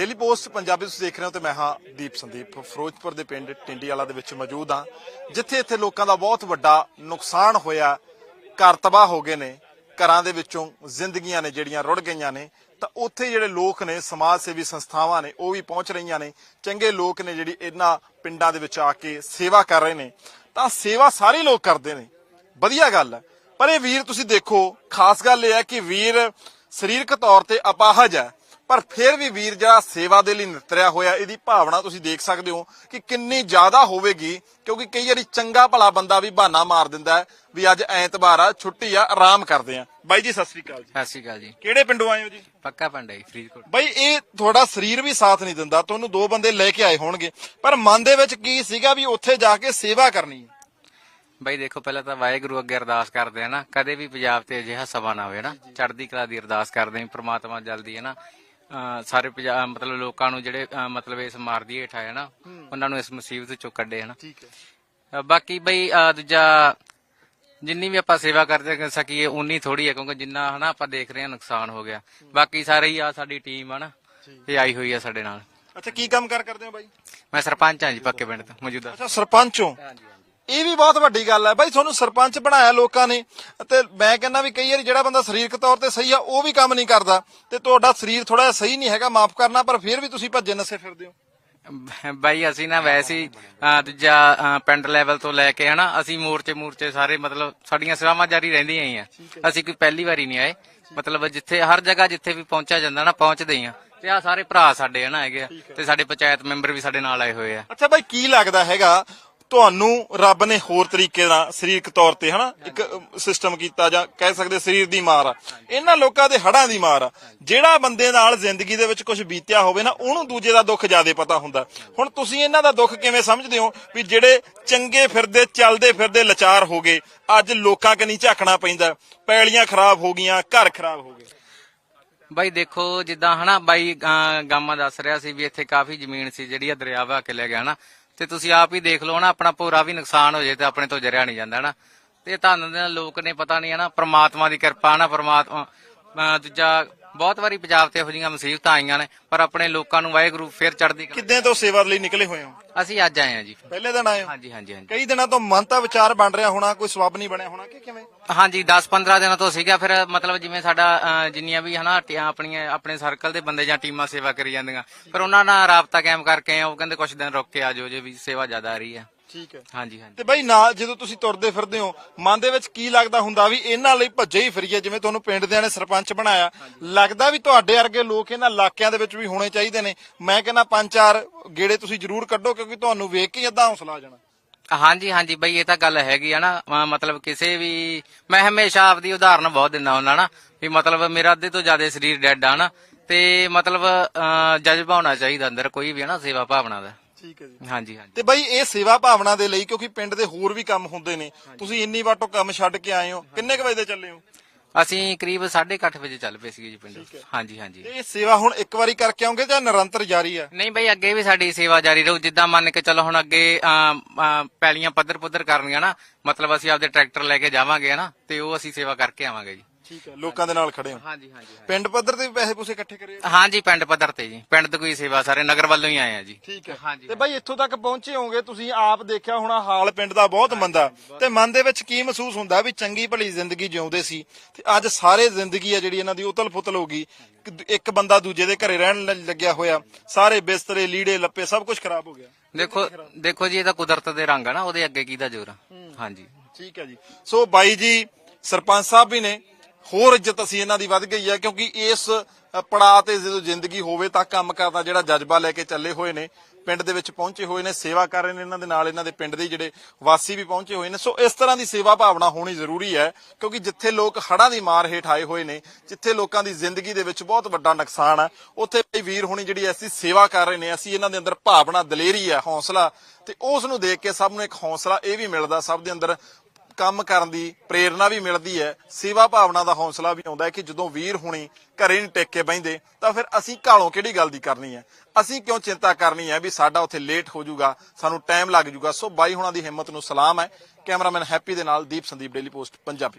Daily Post Punjabi ਤੁਸੀਂ ਦੇਖ ਰਹੇ ਹੋ ਤੇ ਮੈਂ ਹਾਂ ਦੀਪ ਸੰਦੀਪ। ਫਿਰੋਜ਼ਪੁਰ ਦੇ ਪਿੰਡ ਟਿੰਡੀਆਲਾ ਦੇ ਵਿੱਚ ਮੌਜੂਦ ਹਾਂ, ਜਿੱਥੇ ਇੱਥੇ ਲੋਕਾਂ ਦਾ ਬਹੁਤ ਵੱਡਾ ਨੁਕਸਾਨ ਹੋਇਆ। ਘਰ ਤਬਾਹ ਹੋ ਗਏ ਨੇ, ਘਰਾਂ ਦੇ ਵਿੱਚੋਂ ਜ਼ਿੰਦਗੀਆਂ ਨੇ ਜਿਹੜੀਆਂ ਰੁੜ ਗਈਆਂ ਨੇ, ਤਾਂ ਉੱਥੇ ਜਿਹੜੇ ਲੋਕ ਨੇ ਸਮਾਜ ਸੇਵੀ ਸੰਸਥਾਵਾਂ ਨੇ, ਉਹ ਵੀ ਪਹੁੰਚ ਰਹੀਆਂ ਨੇ। ਚੰਗੇ ਲੋਕ ਨੇ ਜਿਹੜੀ ਇਹਨਾਂ ਪਿੰਡਾਂ ਦੇ ਵਿੱਚ ਆ ਕੇ ਸੇਵਾ ਕਰ ਰਹੇ ਨੇ। ਤਾਂ ਸੇਵਾ ਸਾਰੇ ਲੋਕ ਕਰਦੇ ਨੇ। ਵਧੀਆ ਗੱਲ ਹੈ। ਪਰ ਇਹ ਵੀਰ ਤੁਸੀਂ ਦੇਖੋ, ਖਾਸ ਗੱਲ ਇਹ ਹੈ ਕਿ ਵੀਰ ਸਰੀਰਕ ਤੌਰ ਤੇ ਅਪਾਹਜ ਹੈ। ਪਰ ਫਿਰ ਵੀ ਵੀਰ ਜਿਹੜਾ ਸੇਵਾ ਦੇ ਲਈ ਨਿਤਰਿਆ ਹੋਇਆ ਇਹਦੀ ਭਾਵਨਾ ਤੁਸੀਂ ਦੇਖ ਸਕਦੇ ਹੋ ਕਿ ਕਿੰਨੀ ਜ਼ਿਆਦਾ ਹੋਵੇਗੀ ਕਿਉਂਕਿ ਕਈ ਵਾਰੀ ਚੰਗਾ ਭਲਾ ਬੰਦਾ ਵੀ ਬਹਾਨਾ ਮਾਰ ਦਿੰਦਾ ਹੈ ਵੀ ਅੱਜ ਐਤਵਾਰ ਆ ਛੁੱਟੀ ਆ ਆਰਾਮ ਕਰਦੇ ਆ। ਬਾਈ ਜੀ ਸਤਿ ਸ੍ਰੀ ਅਕਾਲ ਜੀ। ਸਤਿ ਸ਼੍ਰੀ ਅਕਾਲ ਜੀ। ਕਿਹੜੇ ਪਿੰਡੋਂ ਆਏ ਹੋ ਜੀ? ਪੱਕਾ ਪਿੰਡ ਹੈ ਜੀ, ਫਰੀਦਕੋਟ। ਬਾਈ ਇਹ ਤੁਹਾਡਾ ਸਰੀਰ ਵੀ ਸਾਥ ਨਹੀਂ ਦਿੰਦਾ ਤੁਹਾਨੂੰ ਦੋ ਬੰਦੇ ਲੈ ਕੇ ਆਏ ਹੋਣਗੇ। ਪਰ ਮਨ ਦੇ ਵਿੱਚ ਕੀ ਸੀਗਾ ਵੀ ਉੱਥੇ ਜਾ ਕੇ ਸੇਵਾ ਕਰਨੀ ਹੈ? ਬਾਈ ਦੇਖੋ ਪਹਿਲਾਂ ਤਾਂ ਵਾਹਿਗੁਰੂ ਅੱਗੇ ਅਰਦਾਸ ਕਰਦੇ ਆ ਨਾ ਕਦੇ ਵੀ ਪੰਜਾਬ ਤੇ ਅਜਿਹਾ ਸਭਾ ਨਾ ਹੋਵੇ ਨਾ। ਚੜ੍ਹਦੀ ਕਲਾ ਦੀ ਅਰਦਾਸ ਕਰਦੇ ਆ ਪ੍ਰਮਾਤਮਾ ਜਲਦੀ ਹੈ ਨਾ ਸਾਰੇ ਪੰਜਾਬ ਮਤਲਬ ਲੋਕਾਂ ਨੂੰ ਜਿਹੜੇ ਅਹ ਮਤਲਬ ਇਸ ਮਾਰਦੀ ਹੇਠ ਆਏ ਨਾ ਉਹਨਾਂ ਨੂੰ ਇਸ ਮੁਸੀਬਤ ਚੋਂ ਕੱਢੇ ਹਨਾ ਠੀਕ ਹੈ। ਅਹ ਬਾਕੀ ਬਈ ਅਹ ਦੂਜਾ ਜਿੰਨੀ ਵੀ ਆਪਾਂ ਸੇਵਾ ਕਰਦੇ ਸਕੀਏ ਉਨੀ ਥੋੜੀ ਹੈ ਕਿਉਂਕਿ ਜਿੰਨਾ ਹਨਾ ਆਪਾਂ ਦੇਖ ਰਹੇ ਹਾਂ ਨੁਕਸਾਨ ਹੋ ਗਿਆ। ਬਾਕੀ ਸਾਰੇ ਹੀ ਆ ਸਾਡੀ ਟੀਮ ਆ ਨਾ ਇਹ ਆਈ ਹੋਈ ਆ ਸਾਡੇ ਨਾਲ। ਅੱਛਾ ਕੀ ਕੰਮ ਕਰ ਕਰਦੇ ਹੋ ਬਾਈ? ਮੈਂ ਸਰਪੰਚ ਹਾਂ ਜੀ ਪੱਕੇ ਪਿੰਡ ਤੋਂ ਮੌਜੂਦਾ। ਅੱਛਾ ਸਰਪੰਚ ਹੋ? ਇਹ ਵੀ ਬਹੁਤ ਵੱਡੀ ਗੱਲ ਹੈ। ਬਾਈ ਤੁਹਾਨੂੰ ਸਰਪੰਚ ਬਣਾਇਆ ਲੋਕਾਂ ਨੇ ਤੇ ਮੈਂ ਕਹਿੰਦਾ ਵੀ ਕਈ ਵਾਰੀ ਜਿਹੜਾ ਬੰਦਾ ਸਰੀਰਕ ਤੌਰ ਤੇ ਸਹੀ ਆ ਉਹ ਵੀ ਕੰਮ ਨਹੀਂ ਕਰਦਾ ਤੇ ਤੁਹਾਡਾ ਸਰੀਰ ਥੋੜਾ ਜਿਹਾ ਸਹੀ ਨਹੀਂ ਹੈਗਾ ਮਾਫ ਕਰਨਾ ਪਰ ਫਿਰ ਵੀ ਤੁਸੀਂ ਭੱਜੇ ਨਸੇ ਫਿਰਦੇ ਹੋ। ਬਾਈ ਅਸੀਂ ਨਾ ਵੈਸੇ ਹੀ ਦੂਜਾ ਪਿੰਡ ਲੈਵਲ ਤੋਂ ਲੈ ਕੇ ਹਨਾ ਅਸੀਂ ਮੋਰਚੇ ਮੂਰਚੇ ਸਾਰੇ ਮਤਲਬ ਸਾਡੀਆਂ ਸੇਵਾਵਾਂ ਜਾਰੀ ਰਹਿੰਦੀਆਂ ਹੀ ਆ। ਅਸੀਂ ਕੋਈ ਪਹਿਲੀ ਵਾਰੀ ਨਹੀਂ ਆਏ। ਮਤਲਬ ਜਿੱਥੇ ਹਰ ਜਗ੍ਹਾ ਜਿੱਥੇ ਵੀ ਪਹੁੰਚਿਆ ਜਾਂਦਾ ਨਾ ਪਹੁੰਚਦੇ ਹੀ ਆ। ਤੇ ਆ ਸਾਰੇ ਭਰਾ ਸਾਡੇ ਹਨਾ ਹੈਗੇ ਆ ਤੇ ਸਾਡੇ ਪੰਚਾਇਤ ਮੈਂਬਰ ਵੀ ਸਾਡੇ ਨਾਲ ਆਏ ਹੋਏ ਆ। ਅੱਛਾ ਬਾਈ ਕੀ ਲੱਗਦਾ ਹੈਗਾ ਤੁਹਾਨੂੰ ਰੱਬ ਨੇ ਹੋਰ ਤਰੀਕੇ ਨਾਲ ਸਰੀਰਕ ਤੌਰ ਤੇ ਹਨਾ ਇੱਕ ਸਿਸਟਮ ਕੀਤਾ ਜਾਂ ਕਹਿ ਸਕਦੇ ਸਰੀਰ ਦੀ ਮਾਰ ਆ। ਇਹਨਾਂ ਲੋਕਾਂ ਦੇ ਹੜਾਂ ਦੀ ਮਾਰ ਆ। ਜਿਹੜਾ ਬੰਦੇ ਨਾਲ ਜ਼ਿੰਦਗੀ ਦੇ ਵਿੱਚ ਕੁਝ ਬੀਤਿਆ ਹੋਵੇ ਨਾ ਉਹਨੂੰ ਦੂਜੇ ਦਾ ਦੁੱਖ ਜ਼ਿਆਦਾ ਪਤਾ ਹੁੰਦਾ। ਹੁਣ ਤੁਸੀਂ ਇਹਨਾਂ ਦਾ ਦੁੱਖ ਕਿਵੇਂ ਸਮਝਦੇ ਹੋ? ਵੀ ਜਿਹੜੇ ਚੰਗੇ ਫਿਰਦੇ ਚੱਲਦੇ ਫਿਰਦੇ ਲਾਚਾਰ ਹੋ ਗਏ ਅੱਜ ਲੋਕਾਂ ਕਨੀ ਝਾਕਣਾ ਪੈਂਦਾ। ਪੈਲੀਆਂ ਖਰਾਬ ਹੋ ਗਈਆਂ ਘਰ ਖਰਾਬ ਹੋ ਗਏ। ਬਾਈ ਦੇਖੋ ਜਿੱਦਾਂ ਹਨਾ ਬਾਈ ਗਾਮਾ ਦੱਸ ਰਿਹਾ ਸੀ ਵੀ ਇੱਥੇ ਕਾਫੀ ਜ਼ਮੀਨ ਸੀ ਜਿਹੜੀ ਆ ਦਰਿਆ ਵਹਾ ਕੇ ਲੈ ਗਿਆ ਨਾ ਤੇ ਤੁਸੀਂ ਆਪ ਹੀ ਦੇਖ ਲਓ ਨਾ ਆਪਣਾ ਪੂਰਾ ਵੀ ਨੁਕਸਾਨ ਹੋ ਜੇ ਤੇ ਆਪਣੇ ਤੋਂ ਜਰਿਆ ਨਹੀਂ ਜਾਂਦਾ ਨਾ। ਤੇ ਧੰਨ ਦੇ ਲੋਕ ਨੇ ਪਤਾ ਨਹੀਂ ਹਨਾ ਪ੍ਰਮਾਤਮਾ ਦੀ ਕਿਰਪਾ ਨਾ ਪ੍ਰਮਾਤਮਾ ਅਹ, ਦੂਜਾ ਬਹੁਤ ਵਾਰੀ ਪੰਜਾਬ ਤੇ ਇਹੋ ਜਿਹੀਆਂ ਮੁਸੀਬਤਾਂ ਆਈਆਂ ਨੇ ਪਰ ਆਪਣੇ ਲੋਕਾਂ ਨੂੰ ਵਾਹਿਗੁਰੂ ਫਿਰ ਚੜ੍ਹਦੀ ਕਲਾ- ਕਿੱਦਾਂ ਤੋਂ ਸੇਵਾ ਲਈ ਨਿਕਲੇ ਹੋਏ ਹੋ? ਅਸੀਂ ਅੱਜ ਆਏ ਹਾਂ ਜੀ। ਪਹਿਲੇ ਦਿਨ ਆਏ ਹੋ? ਹਾਂਜੀ ਹਾਂਜੀ ਹਾਂਜੀ। ਕਈ ਦਿਨਾਂ ਤੋਂ ਮਨ ਤਾਂ ਵਿਚਾਰ ਬਣ ਰਿਹਾ ਹੋਣਾ ਕੋਈ ਸਵਾਬ ਨਹੀਂ ਬਣਿਆ ਹੋਣਾ ਕਿ ਕਿਵੇਂ? ਹਾਂਜੀ 10-15 ਦਿਨਾਂ ਤੋਂ ਸੀਗਾ ਫਿਰ ਮਤਲਬ ਜਿਵੇਂ ਸਾਡਾ ਅਹ, ਜਿੰਨੀਆਂ ਵੀ ਹਨਾ ਟੀਆਂ ਆਪਣੀਆਂ ਆਪਣੇ ਸਰਕਲ ਦੇ ਬੰਦੇ ਜਾਂ ਟੀਮਾਂ ਸੇਵਾ ਕਰੀ ਜਾਂਦੀਆਂ ਫਿਰ ਉਹਨਾਂ ਨਾਲ ਰਾਬਤਾ ਕਾਇਮ ਕਰਕੇ ਆਏ, ਉਹ ਕਹਿੰਦੇ ਕੁਝ ਦਿਨ ਰੁਕ ਕੇ ਆ ਜਾਓ ਜੇ ਵੀ ਸੇਵਾ ਜ਼ਿਆਦਾ ਆ ਰਹੀ ਹੈ। ਠੀਕ ਹੈ। ਹਾਂਜੀ ਹਾਂਜੀ। ਤੇ ਬਈ ਨਾਲ ਜਦੋਂ ਤੁਸੀਂ ਤੁਰਦੇ ਫਿਰਦੇ ਹੋ ਮਨ ਦੇ ਵਿੱਚ ਕੀ ਲੱਗਦਾ ਹੁੰਦਾ ਵੀ ਇਹਨਾਂ ਲਈ ਭੱਜੇ ਹੀ ਫਿਰੀਏ ਜਿਵੇਂ ਤੁਹਾਨੂੰ ਪਿੰਡ ਦਿਆਂ ਨੇ ਸਰਪੰਚ ਬਣਾਇਆ। ਲੱਗਦਾ ਵੀ ਤੁਹਾਡੇ ਵਰਗੇ ਲੋਕ ਇਹਨਾਂ ਇਲਾਕਿਆਂ ਦੇ ਵਿੱਚ ਵੀ ਹੋਣੇ ਚਾਹੀਦੇ ਨੇ। ਮੈਂ ਕਹਿੰਦਾ ਪੰਜ ਚਾਰ ਗੇੜੇ ਤੁਸੀਂ ਜ਼ਰੂਰ ਕੱਢੋ ਕਿਉਂਕਿ ਤੁਹਾਨੂੰ ਵੇਖ ਕੇ ਏਦਾਂ ਹੌਸਲਾ ਆ ਜਾਣਾ। ਹਾਂਜੀ ਹਾਂਜੀ ਬਈ ਇਹ ਤਾਂ ਗੱਲ ਹੈਗੀ ਆ ਨਾ। ਮਤਲਬ ਕਿਸੇ ਵੀ ਮੈਂ ਹਮੇਸ਼ਾ ਆਪਦੀ ਉਦਾਹਰਨ ਬਹੁਤ ਦਿੰਦਾ ਹੁੰਦਾ ਨਾ ਵੀ ਮਤਲਬ ਮੇਰਾ ਅੱਧੇ ਤੋਂ ਜ਼ਿਆਦਾ ਸਰੀਰ ਡੈਡ ਆ ਨਾ ਤੇ ਮਤਲਬ ਜਜ਼ਬਾ ਹੋਣਾ ਚਾਹੀਦਾ ਅੰਦਰ ਕੋਈ ਵੀ ਹੈ ਨਾ ਸੇਵਾ ਭਾਵਨਾ ਦਾ। ਠੀਕ ਹੈ ਜੀ। ਹਾਂਜੀ ਹਾਂਜੀ। ਤੇ ਬਈ ਇਹ ਸੇਵਾ ਭਾਵਨਾ ਦੇ ਲਈ ਕਿਉਂਕਿ ਪਿੰਡ ਦੇ ਹੋਰ ਵੀ ਕੰਮ ਹੁੰਦੇ ਨੇ। ਤੁਸੀਂ ਇੰਨੀ ਵਾਟੋ ਕੰਮ ਛੱਡ ਕੇ ਆਏ ਹੋ। ਕਿੰਨੇ ਕੁ ਵਜੇ ਦੇ ਚੱਲੇ ਹੋ? ਅਸੀਂ ਕਰੀਬ 8:30 ਵਜੇ ਚੱਲ ਪਏ ਸੀਗੇ ਜੀ ਪਿੰਡ। ਹਾਂਜੀ ਹਾਂਜੀ। ਇਹ ਸੇਵਾ ਹੁਣ ਇੱਕ ਵਾਰੀ ਕਰਕੇ ਆਉਂਗੇ ਜਾਂ ਨਿਰੰਤਰ ਜਾਰੀ ਹੈ? ਨਹੀਂ ਬਈ ਅੱਗੇ ਵੀ ਸਾਡੀ ਸੇਵਾ ਜਾਰੀ ਰਹੂ। ਜਿੱਦਾਂ ਮੰਨ ਕੇ ਚੱਲੋ ਹੁਣ ਅੱਗੇ ਪੈਲੀਆਂ ਪੱਧਰ ਪੁੱਧਰ ਕਰਨੀਆਂ ਨਾ ਮਤਲਬ ਅਸੀਂ ਆਪਦੇ ਟਰੈਕਟਰ ਲੈ ਕੇ ਜਾਵਾਂਗੇ ਨਾ? ਤੇ ਉਹ ਅਸੀਂ ਸੇਵਾ ਕਰਕੇ ਆਵਾਂਗੇ ਜੀ। ਠੀਕ ਹੈ ਲੋਕਾਂ ਦੇ ਨਾਲ ਖੜੇ ਹੋ। ਹਾਂਜੀ ਹਾਂਜੀ ਪਿੰਡ ਪੱਧਰ ਤੇ ਵੀ ਪੈਸੇ ਪੂਸੇ ਇਕੱਠੇ ਕਰੇ ਹੋ? ਹਾਂਜੀ ਪਿੰਡ ਪੱਧਰ ਤੇ ਜੀ। ਪਿੰਡ ਤੋਂ ਕੋਈ ਸੇਵਾ ਸਾਰੇ ਨਗਰ ਵੱਲੋਂ ਹੀ ਆਏ ਆ ਜੀ। ਠੀਕ ਹੈ। ਹਾਂਜੀ। ਤੇ ਬਾਈ ਇੱਥੋਂ ਤੱਕ ਪਹੁੰਚੇ ਹੋਗੇ ਤੁਸੀਂ ਆਪ ਦੇਖਿਆ ਹੋਣਾ ਹਾਲ ਪਿੰਡ ਦਾ ਬਹੁਤ ਮੰਦਾ। ਤੇ ਮਨ ਦੇ ਵਿੱਚ ਕੀ ਮਹਿਸੂਸ ਹੁੰਦਾ ਵੀ ਚੰਗੀ ਭਲੀ ਜ਼ਿੰਦਗੀ ਜਿਉਂਦੇ ਸੀ ਤੇ ਅੱਜ ਸਾਰੇ ਜ਼ਿੰਦਗੀ ਆ ਜਿਹੜੀ ਇਹਨਾਂ ਦੀ ਉਤਲ-ਫੁਤਲ ਹੋ ਗਈ। ਇੱਕ- ਇੱਕ ਬੰਦਾ ਦੂਜੇ ਦੇ ਘਰੇ ਰਹਿਣ ਲ- ਲੱਗਿਆ ਹੋਇਆ ਸਾਰੇ ਬਿਸਤਰੇ ਲੀੜੇ ਲੱਪੇ ਸਭ ਕੁਝ ਖਰਾਬ ਹੋ ਗਿਆ। ਦੇਖੋ ਦੇਖੋ ਜੀ ਇਹ ਤਾਂ ਕੁਦਰਤ ਦੇ ਰੰਗ ਆ ਨਾ ਉਹਦੇ ਅੱਗੇ ਕਿਹਦਾ ਜ਼ੋਰ ਆ? ਹਾਂਜੀ। ਠੀਕ ਹੈ ਜੀ। ਸੋ ਬਾਈ ਜੀ ਸਰਪੰਚ ਸਾਹਿਬ ਵੀ ਨੇ ਹੋਰ ਇੱਜ਼ਤ ਅਸੀਂ ਇਹਨਾਂ ਦੀ ਵੱਧ ਗਈ ਹੈ, ਕਿਉਂਕਿ ਇਸ ਪੜਾਅ ਤੇ ਜਦੋਂ ਜ਼ਿੰਦਗੀ ਹੋਵੇ ਤਾਂ ਕੰਮ ਕਰਦਾ ਜਿਹੜਾ ਜਜ਼ਬਾ ਲੈ ਕੇ ਚੱਲੇ ਹੋਏ ਨੇ, ਪਿੰਡ ਦੇ ਵਿੱਚ ਪਹੁੰਚੇ ਹੋਏ ਨੇ, ਸੇਵਾ ਕਰ ਰਹੇ ਨੇ ਇਹਨਾਂ ਦੇ ਨਾਲ, ਇਹਨਾਂ ਦੇ ਪਿੰਡ ਦੇ ਜਿਹੜੇ ਵਾਸੀ ਵੀ ਪਹੁੰਚੇ ਹੋਏ ਨੇ। ਸੋ ਇਸ ਤਰ੍ਹਾਂ ਦੀ ਸੇਵਾ ਭਾਵਨਾ ਹੋਣੀ ਜ਼ਰੂਰੀ ਹੈ, ਕਿਉਂਕਿ ਜਿੱਥੇ ਲੋਕ ਹੜ੍ਹਾਂ ਦੀ ਮਾਰ ਹੇਠ ਆਏ ਹੋਏ ਨੇ, ਜਿੱਥੇ ਲੋਕਾਂ ਦੀ ਜ਼ਿੰਦਗੀ ਦੇ ਵਿੱਚ ਬਹੁਤ ਵੱਡਾ ਨੁਕਸਾਨ ਹੈ ਉੱਥੇ ਵੀਰ ਹੋਣੀ ਜਿਹੜੀ ਅਸੀਂ ਸੇਵਾ ਕਰ ਰਹੇ ਨੇ, ਅਸੀਂ ਇਹਨਾਂ ਦੇ ਅੰਦਰ ਭਾਵਨਾ ਦਲੇਰੀ ਹੈ ਹੌਸਲਾ, ਤੇ ਉਸ ਨੂੰ ਦੇਖ ਕੇ ਸਭ ਨੂੰ ਇੱਕ ਹੌਸਲਾ ਇਹ ਵੀ ਮਿਲਦਾ, ਸਭ ਦੇ ਅੰਦਰ ਕੰਮ ਕਰਨ ਦੀ ਪ੍ਰੇਰਣਾ ਵੀ ਮਿਲਦੀ ਹੈ, ਸੇਵਾ ਭਾਵਨਾ ਦਾ ਹੌਸਲਾ ਵੀ ਆਉਂਦਾ ਹੈ ਕਿ ਜਦੋਂ ਵੀਰ ਹੁਣੀ ਘਰੇ ਨਹੀਂ ਟਿਕ ਕੇ ਬੈਂਦੇ ਤਾਂ ਫਿਰ ਅਸੀਂ ਘਾਲੋਂ ਕਿਹੜੀ ਗੱਲ ਦੀ ਕਰਨੀ ਹੈ? ਅਸੀਂ ਕਿਉਂ ਚਿੰਤਾ ਕਰਨੀ ਹੈ ਵੀ ਸਾਡਾ ਉੱਥੇ ਲੇਟ ਹੋ ਜਾਊਗਾ, ਸਾਨੂੰ ਟਾਈਮ ਲੱਗ ਜਾਊਗਾ? ਸੋ ਬਾਈ ਹੁਣਾਂ ਦੀ ਹਿੰਮਤ ਨੂੰ ਸਲਾਮ ਹੈ। ਕੈਮਰਾਮੈਨ ਹੈਪੀ ਦੇ ਨਾਲ ਦੀਪ ਸੰਦੀਪ ਡੇਲੀ ਪੋਸਟ ਪੰਜਾਬੀ।